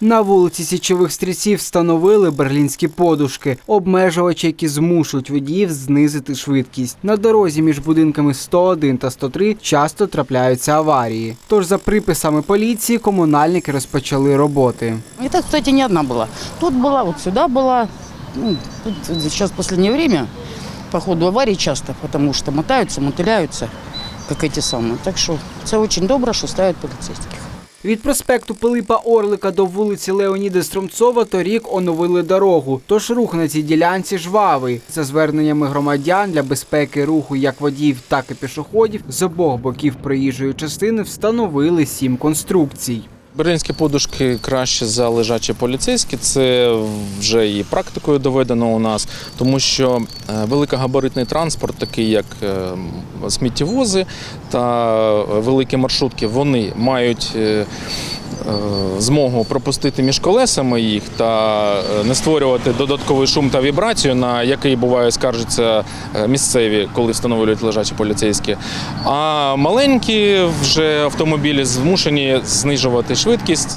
На вулиці Січових стрільців встановили берлінські подушки, обмежувачі, які змушують водіїв знизити швидкість. На дорозі між будинками 101 та 103 часто трапляються аварії. Тож, за приписами поліції, комунальники розпочали роботи. Это, кстати, не одна была. Тут была, вот сюда была. Ну, тут сейчас в последнее время, по ходу аварий часто, потому что мотаются, мотыляются, как эти самые. Так что это очень добро, что ставят полицейских. Від проспекту Пилипа Орлика до вулиці Леоніда Стромцова торік оновили дорогу. Тож рух на цій ділянці жвавий. За зверненнями громадян для безпеки руху як водіїв, так і пішоходів з обох боків проїжджої частини встановили сім конструкцій. Берлінські подушки краще за лежачі поліцейські. Це вже і практикою доведено у нас, тому що е, великогабаритний транспорт, такий як е, сміттєвози та великі маршрутки, вони мають е, е, змогу пропустити між колесами їх та е, не створювати додатковий шум та вібрацію, на який буває скаржаться е, місцеві, коли встановлюють лежачі поліцейські. А маленькі вже автомобілі змушені знижувати швидкість.